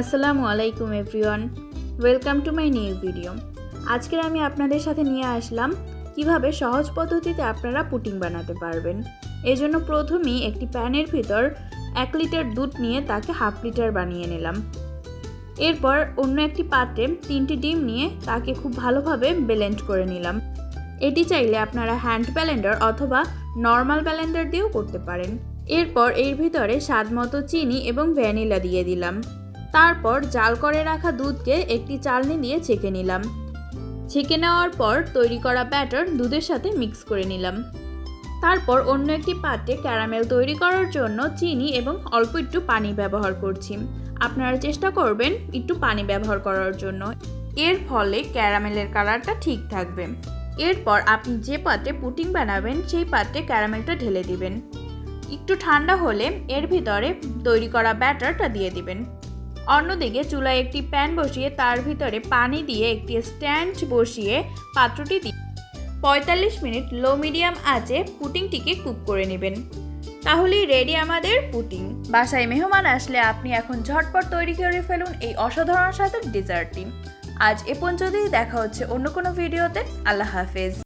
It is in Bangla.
আসসালামু আলাইকুম everyone, welcome to my new video. আজকের আমি আপনাদের সাথে নিয়ে আসলাম কীভাবে সহজ পদ্ধতিতে আপনারা পুটিং বানাতে পারবেন। এজন্য প্রথমেই একটি প্যানের ভিতর এক লিটার দুধ নিয়ে তাকে হাফ লিটার বানিয়ে নিলাম। এরপর অন্য একটি পাত্রে তিনটি ডিম নিয়ে তাকে খুব ভালোভাবে ব্লেন্ড করে নিলাম। এটি চাইলে আপনারা হ্যান্ড ব্যালেন্ডার অথবা নর্মাল ব্যালেন্ডার দিয়েও করতে পারেন। এরপর এর ভিতরে স্বাদ মতো চিনি এবং ভ্যানিলা দিয়ে দিলাম। তারপর জাল করে রাখা দুধকে একটি চালনি দিয়ে ছেঁকে নিলাম। ছেঁকে নেওয়ার পর তৈরি করা ব্যাটার দুধের সাথে মিক্স করে নিলাম। তারপর অন্য একটি পাত্রে ক্যারামেল তৈরি করার জন্য চিনি এবং অল্প একটু পানি ব্যবহার করছি। আপনারা চেষ্টা করবেন একটু পানি ব্যবহার করার জন্য। এর ফলে ক্যারামেলের কালারটা ঠিক থাকবে। এরপর আপনি যে পাত্রে পুটিং বানাবেন সেই পাত্রে ক্যারামেলটা ঢেলে দিবেন। একটু ঠান্ডা হলে এর ভিতরে তৈরি করা ব্যাটারটা দিয়ে দিবেন। অন্যদিকে চুলায় একটি প্যান বসিয়ে তার ভিতরে পানি দিয়ে একটি স্ট্যান্ড বসিয়ে পাত্রটি দিয়ে পঁয়তাল্লিশ মিনিট লো মিডিয়াম আঁচে পুটিংটিকে কুক করে নেবেন। তাহলেই রেডি আমাদের পুটিং। বাসায় মেহমান আসলে আপনি এখন ঝটপট তৈরি করে ফেলুন এই অসাধারণ স্বাদের ডেজার্টটি আজ এ পর্যন্তই, দেখা হচ্ছে অন্য কোনো ভিডিওতে আল্লাহ হাফেজ।